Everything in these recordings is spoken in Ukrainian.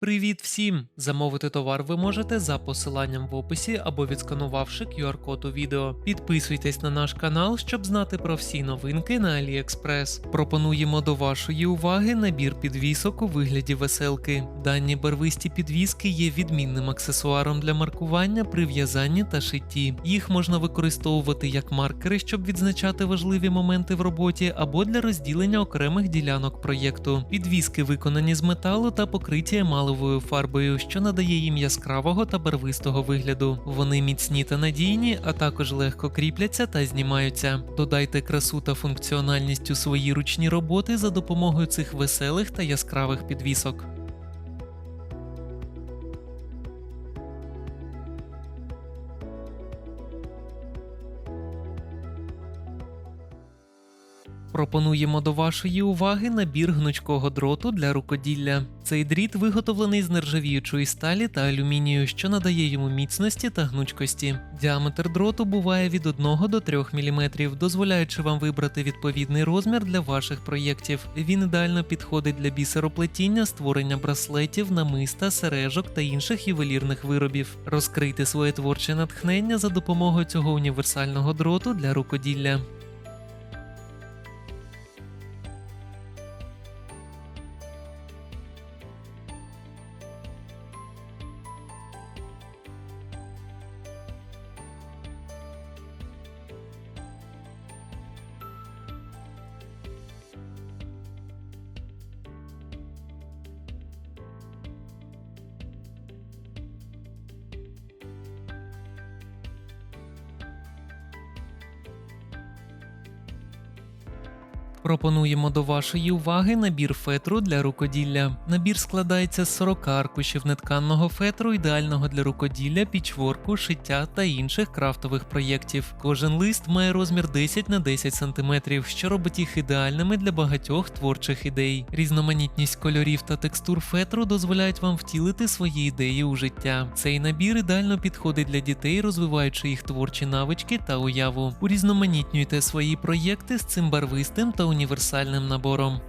Привіт всім! Замовити товар ви можете за посиланням в описі або відсканувавши QR-код у відео. Підписуйтесь на наш канал, щоб знати про всі новинки на AliExpress. Пропонуємо до вашої уваги набір підвісок у вигляді веселки. Дані барвисті підвіски є відмінним аксесуаром для маркування при в'язанні та шитті. Їх можна використовувати як маркери, щоб відзначати важливі моменти в роботі, або для розділення окремих ділянок проєкту. Підвіски виконані з металу та покриті емалевою фарбою, що надає їм яскравого та барвистого вигляду. Вони міцні та надійні, а також легко кріпляться та знімаються. Додайте красу та функціональність у свої ручні роботи за допомогою цих веселих та яскравих підвісок. Пропонуємо до вашої уваги набір гнучкого дроту для рукоділля. Цей дріт виготовлений з нержавіючої сталі та алюмінію, що надає йому міцності та гнучкості. Діаметр дроту буває від 1 до 3 мм, дозволяючи вам вибрати відповідний розмір для ваших проєктів. Він ідеально підходить для бісероплетіння, створення браслетів, намиста, сережок та інших ювелірних виробів. Розкрийте своє творче натхнення за допомогою цього універсального дроту для рукоділля. Пропонуємо до вашої уваги набір фетру для рукоділля. Набір складається з 40 аркушів нетканного фетру, ідеального для рукоділля, пічворку, шиття та інших крафтових проєктів. Кожен лист має розмір 10 на 10 см, що робить їх ідеальними для багатьох творчих ідей. Різноманітність кольорів та текстур фетру дозволяють вам втілити свої ідеї у життя. Цей набір ідеально підходить для дітей, розвиваючи їх творчі навички та уяву. Урізноманітнюйте свої проєкти з цим барвистим та універсальним набором.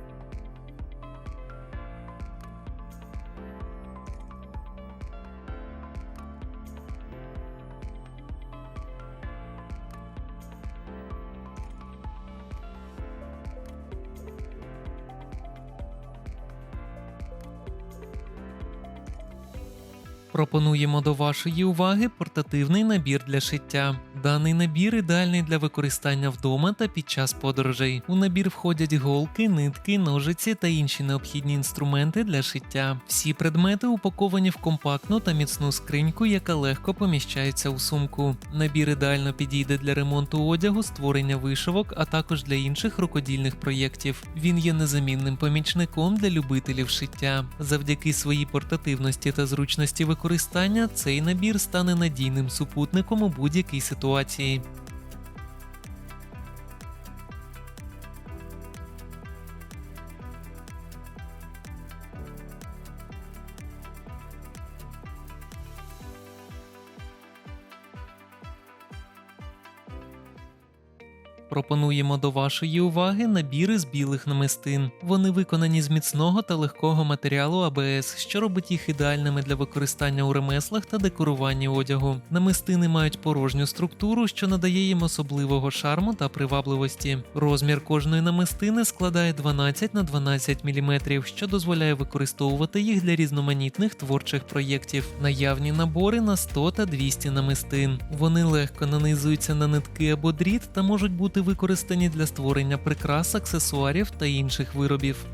Пропонуємо до вашої уваги портативний набір для шиття. Даний набір ідеальний для використання вдома та під час подорожей. У набір входять голки, нитки, ножиці та інші необхідні інструменти для шиття. Всі предмети упаковані в компактну та міцну скриньку, яка легко поміщається у сумку. Набір ідеально підійде для ремонту одягу, створення вишивок, а також для інших рукодільних проєктів. Він є незамінним помічником для любителів шиття. Завдяки своїй портативності та зручності використання цей набір стане надійним супутником у будь-якій ситуації. Пропонуємо до вашої уваги набіри з білих намистин. Вони виконані з міцного та легкого матеріалу АБС, що робить їх ідеальними для використання у ремеслах та декоруванні одягу. Намистини мають порожню структуру, що надає їм особливого шарму та привабливості. Розмір кожної намистини складає 12 на 12 мм, що дозволяє використовувати їх для різноманітних творчих проєктів. Наявні набори на 100 та 200 намистин. Вони легко нанизуються на нитки або дріт та можуть використані для створення прикрас, аксесуарів та інших виробів.